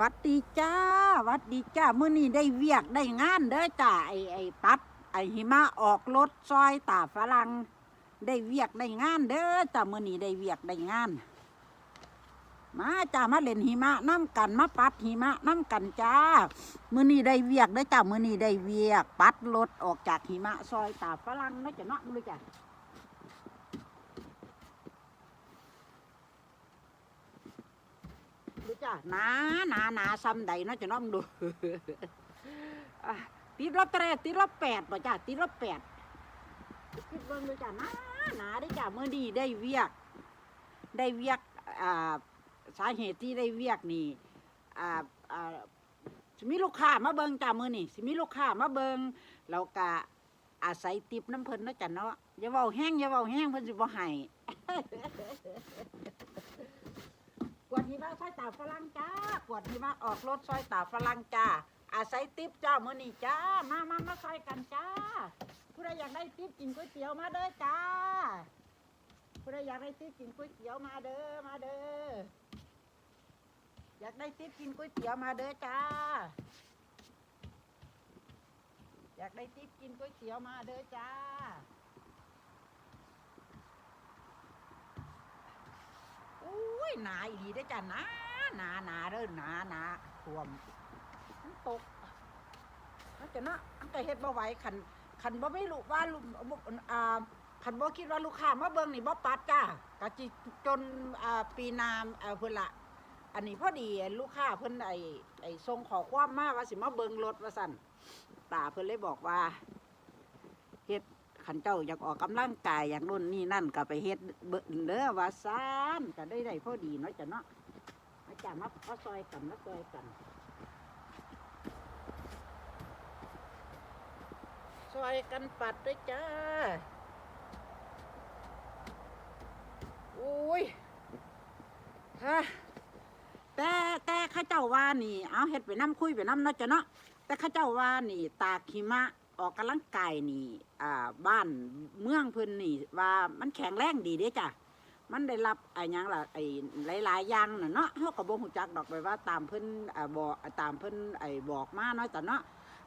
วัดดีจ้าวัดดีจ้ามื้อนี้ได้เวียกได้งานเด้อจ้าไอไอปัดไอหิมะออกรถซอยตาฝรั่งได้เวียกได้งานเด้อจ้ามื้อนี้ได้เวียกได้งาน มาจ้ามาเล่นหิมะน้ำกันมาปัดหิมะน้ำกันจ้ามื้อนี้ได้เวียกเด้อจ้ามื้อนี้ได้เวียกปัดรถออกจากหิมะซอยตาฝรั่งเนาะจ้ะเนาะมื้จ้า จ้ะหนาหนาหนาซ้ำใดเนาะจะน้องดูอะติดลบแตรติดลบแปดป่ะจ้ะติดลบแปดคิดเบิ่งดูจ้ะหนาหนาได้จ้ะเมื่อดีได้เวียก ได้เวียกอ่าสาเหตุที่ได้เวียกนี่อ่าอ่าสิมีลูกค้ามาเบิ่งจ้ะมื้อนี่สิมีลูกค้ามาเบิ่งเราก็อาศัยติปน้ำเพิ่นเนาะจ้ะเนาะอย่าเว้าแห้งอย่าเว้าแห้งเพิ่นสิบ่ให้ก วดหิมะซอยตาฝรั่งจ้ากวดหิมะออกรถซอยตาฝรั่งจ้าอาศัยติ๊บจ้ามื้อนี้จ้า มามามาซอยกันจ้า ผู้ใดอยากได้ติ๊บกินก๋วยเตี๋ยวมาเด้อจ้า ผู้ใดอยากได้ติ๊บกินก๋วยเตี๋ยวมาเด้อ มาเด้อ อยากได้ติ๊บกินก๋วยเตี๋ยวมาเด้อจ้า อยากได้ติ๊บกินก๋วยเตี๋ยวมาเด้อจ้า อ้ยหนาอีหลีได้จ้ะหนาหนาหนาเด้อหนาหนาท่วมมันตกแล้วจะนะอันก็เฮ็ดบ่ไหวคันคันบ่ไม่รู้ว่าลูกบ่อ่าคันบ่คิดว่าลูกค้ามาเบิ่งนี่บ่ปัดจ้ากะจิจนอ่าปีนามเอ่อเพิ่นละอันนี้พอดีลูกค้าเพิ่นไอ้ไอ้ส่งขอความมาว่าสิมาเบิ่งรถว่าซั่นตาเพิ่นเลยบอกว่า ขันเจ้าอยากออกกำลังกายอย่างนู้นนี่นั่นก็ไปเฮ็ดเบิ่งเด้อว่าซ่านก็ได้ได้พอดีเนาะจ้ะเนาะอาจามามาซอยกันมาซอยกันซอยกันปัดด้วยจ้าอุ้ยฮะแต่แต่ข้าเจ้าว่านี่ เอาเฮ็ดไปน้ำคุยไปน้ำเนาะจ้ะเนาะแต่ข้าเจ้าว่านี่ ตากหิมะ ออกกำลังกายนี่อ่าบ้านเมืองเพิ่นนี่ว่ามันแข็งแรงดีเด้จ้ะมันได้รับไอ้ยังล่ะไอ้หลายๆอย่างน่ะเนาะเฮาก็บ่ฮู้จักดอกไปว่าตามเพิ่นอ่าบอกตามเพิ่นไอ้บอกมาเนาะแต่เนาะ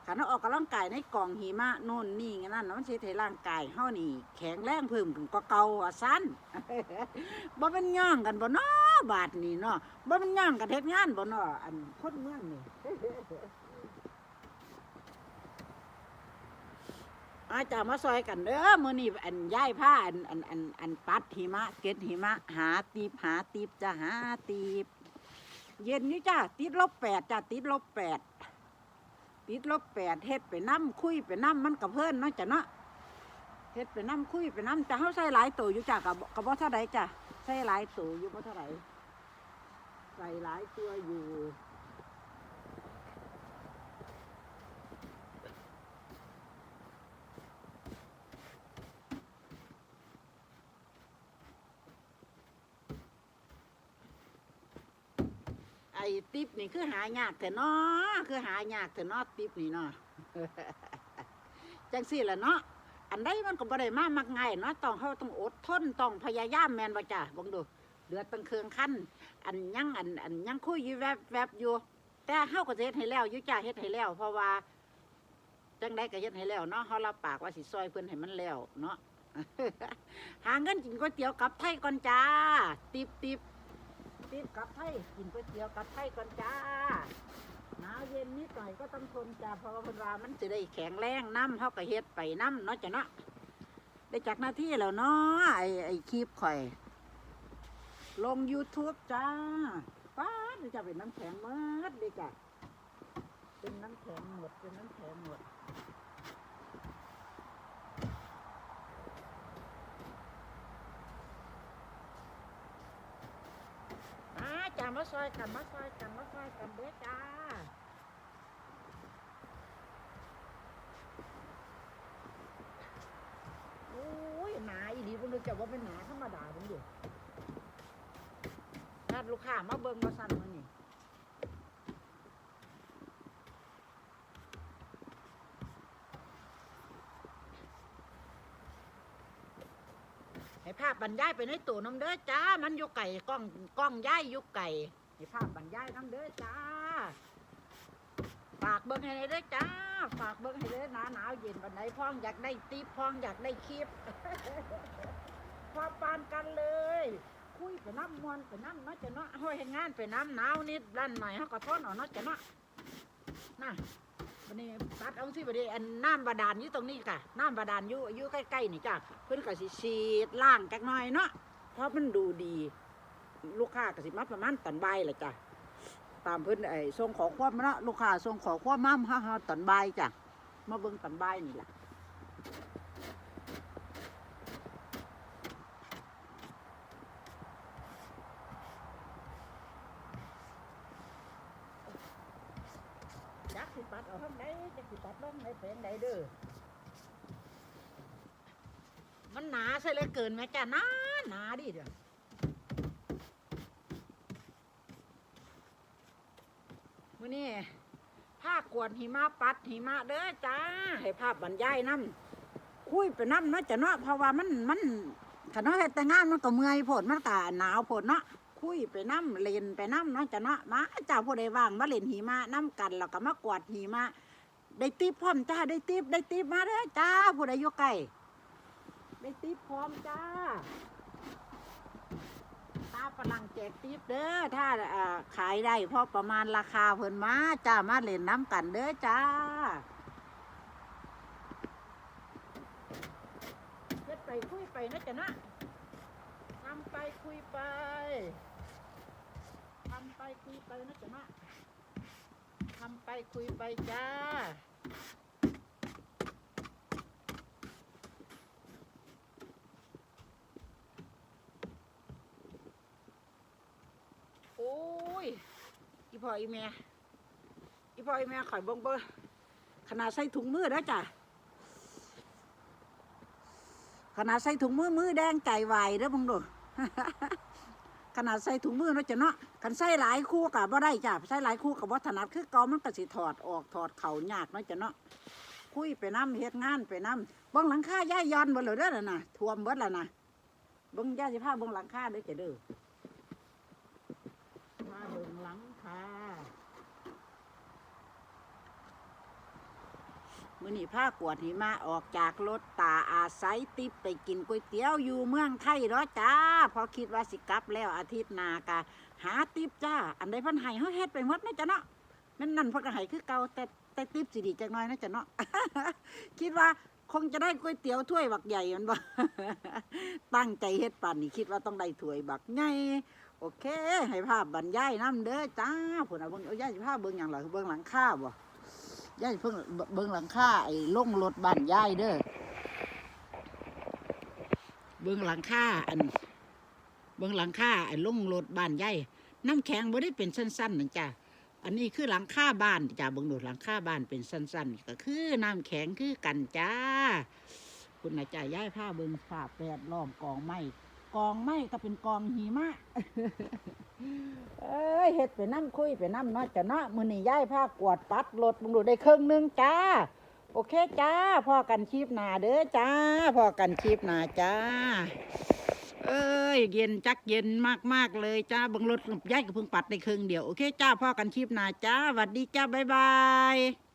คันเราออกกำลังกายในกองหิมะโน่นนี่งั้นนั่นน่ะมันสิเฮ็ดให้ร่างกายเฮานี่ แข็งแรงเพิ่มขึ้นกว่าเก่าว่าซั่นบ่แม่นย่องกันบ่เนาะบาดนี้เนาะบ่แม่นย่องกันเฮ็ดงานบ่เนาะอันคนเมืองนี่ อาจารย์มาซอยกันเด้อมื้อนี้อันย้ายผ้าอันอันอันอันปัดหิมะ เก็ดหิมะ หาตีบหาตีบจะหาตีบเย็นนี่จ้าติดลบแปดจ้าติดลบแปดติดลบแปดเฮ็ดไปน้ำคุยไปน้ำมันกับเพิ่นเนาะจ้ะเนาะเฮ็ดไปน้ำคุยไปน้ำจะเฮาใส่หลายตัวอยู่จ้ากับกับบ่เท่าใดจ้ะใส่หลายตัวอยู่บ่เท่าไหร่ใส่หลายตัวอยู่ อ้ติปนี่คือหายากแต่นาะคือหายากแต่นาะติปนี่เนาะจังสี่ละเนาะอันใดมันก็บ่ได้มามักง่ายเนาะต้องเฮาต้องอดทนต้องพยายามแม่นบ่จ้ะบิ่งดูเดือดตั้งเครื่องคันอันยังอันอันยังคุยอยู่แวบแวบอยู่ แต่เฮาก็เฮ็ดให้แล้วอยู่จ้ะเฮ็ดให้แล้ว เพราะว่าจังไดก็เฮ็ดให้แล้วเนาะเฮารับปากว่าสิซอยเพิ่นให้มันแล้วเนาะหาเงินกินก๋วยเตี๋ยวกลับไทยก่อนจ้า ติบติบ ติดกับไทยกินก๋วยเตี๋ยวกับไทยก่อนจ้าหนาวเย็นนิดหน่อยก็ต้องทนจ้าเพราะว่าเพิ่นว่ามันจะได้แข็งแรงน้ำเฮาก็เฮ็ดไปน้ำเนาะจ้ะเนาะได้จากหน้าที่แล้วเนาะไอไอคลิปข่อย ลง YouTube จ้าป้าดจะเป็นน้ำแข็งหมดเลยจ้ะเป็นน้ำแข็งหมดเป็นน้ำแข็งหมด มามาซอยกันมาซอยกันมาซอยกันเด้อจ้าโอ้ยหนาอีดีเพิ่นเลยจะว่าเป็นหนาธรรมดาผมอยู่นัดลูกค้ามาเบิ่งมาสั่นมานี่ให้ภาพบ รรยายไปในตู้น้ำเด้อจ้า มันอยู่ไก่กล้องกล้องย้ายอยู่ไก่ให้ภาพบรรยายน้ำเด้อจ้า ฝากเบิ้งให้เลยเด้อจ้า ฝากเบิ้งให้เลยหนาหนาวเย็นวันไหนพ้องอยากได้ติ๊บพ้องอยากได้คลิปพอปานกันเลย คุยไปน้ำมวนไปน้ำเนาะจะเนาะเฮ้ยงานไปน้ำหนาวนิดด้านหน่อยเขาก็ทนอาเนาะจะเนาะน่ะ วันนี้ตัดเอาสิวันนี้อันน้ำบาดาลอยู่ตรงนี้ค่ะน้ำบาดาลอยู่อยู่ใกล้ๆนี่จ้ะเพิ่นก็สิฉีดล่างจักหน่อยเนาะเพราะมันดูดี ลูกค้าก็สิมาประมาณตอนบ่ายแหละจ้ะตามเพิ่นไอ้ส่งขอความาเนาะลูกค้าส่งขอความมาฮ่าฮ่าตอนบ่ายจ้ะมาเบิ่งตอนบ่ายนี่แหละ สิปัดเอาข้างใดจักสิปัดลงในเป็นใดเด้อมันหนาใช่เลยเกินไหมจ้ะหนาหนาดิเด้อมื้อนี้ผ้ากวดหิมะปัดหิมะเด้อจ้า ให้ภาพบรรยายน้ำคุยไปน้ำเนาะจ้ะเนาะเพราะว่ามันมันขันเนาะเฮ็ดแต่งานมันก็เมื่อยโผดมันก็หนาวโผดเนาะ คุยไปน้ำเล่นไปน้ำเนาะจ้ะเนาะมาเจ้าผู้ใดว่างมาเล่นหิมะน้ำกันแล้วก็มากวาดหิมะได้ติปพร้อมจ้าได้ติปได้ติปมาเด้อจ้าผู้ใดอยู่ใกล้ได้ติปพร้อมจ้าตาฝรั่งแจกติปเด้อถ้าขายได้พอประมาณราคาเพิ่นมาจ้ามาเล่นน้ำกันเด้อจ้าเฮ็ดไปคุยไปนะจ้ะนะทำไปคุยไปำไปคุยไปนะจ๊ะนะทำไปคุยไปจ้าโอ้ย อีพ่ออีแม่ อีพ่ออีแม่ข่อยบงเบิ่งขนาดใส่ถุงมือแล้วจ้ะขนาดใส่ถุงมือมือแดงใจวายเด้อมึงดู ขนาดใส่ถุงมือเนาะจ้ะเนาะกันใส่หลายคู่กับบ่ได้จ้ะใส่หลายคู่กับบ่ถนัดคือเก่ามันก็สิถอดออกถอดเข่ายากเนาะจ้ะเนาะคุยไปน้ำเฮ็ดงานไปน้ำบังหลังคาย่ายย้อนบ่เลยเด้อน่ะนะท่วมเบิดแล้วนะบังย่าสิพาบังหลังคาเด้อจ้ะเด้อมาเบิ่งหลังคา มื้อนี้พากวดหิมะออกจากรถตาอาศัยติบไปกินก๋วยเตี๋ยวอยู่เมืองไทยเนาะจ้า พอคิดว่าสิกลับแล้วอาทิตย์หน้ากะหาติบจ้า อันใดพันให้เฮาเฮ็ดไปหมดนะจ้ะเนาะแม่นนั่นเพิ่นก็ให้คือเก่าแต่แต่ติบสิดีจักหน่อยนะจ้ะเนาะคิดว่าคงจะได้ก๋วยเตี๋ยวถ้วยบักใหญ่มันบ่ตั้งใจเฮ็ดป่นนี้คิดว่าต้องได้ถ้วยบักใหญ่โอเค ให้ภาพบรรยายนํเด้อจ้าพุ่นน่ะเบิ่งเอายาสิพาพเบิ่งหยังล่ะเบิ่งหลังคาบ่ ย่ายเพิ่งเบิ่งหลังคาไอ้ล่งรถบ้านย่ายเด้อเบิ่งหลังคาอัน เบื้องหลังคาไอ้ล่งรถบ้านใหญ่น้ำแข็งบ่ได้เป็นสั้นๆนะจ้ะอันนี้คือหลังคาบ้านจ้ะเบิ่งดูหลังคาบ้านเป็นสั้น ๆ ก็คือน้ำแข็งคือกันจ้า คุณนะจ้าย้ายผ้าเบิ่งผ้าแปดล้อมกองไม้ กองไม้ก็เป็นกองหิมะ เอ้ยเฮ็ดไปน้ำคุยไปน้ำเนาะจ้ะเนาะมื้อนี้ย้ายผ้ากวาดปัดรถเบิ่งดูได้ครึ่งหนึงจ้า โอเคจ้าพอกันชีพหนาเด้อจ้าพอกันชีพหนาจ้า เอ้ย เย็นจักเย็นมากๆเลยจ้าเบังรถย้ายกับเพิ่งปัดในครึ่งเดียว โอเคจ้าพ่อกันชีพหนาจ้าหวัดดีจ้าบ๊ายบาย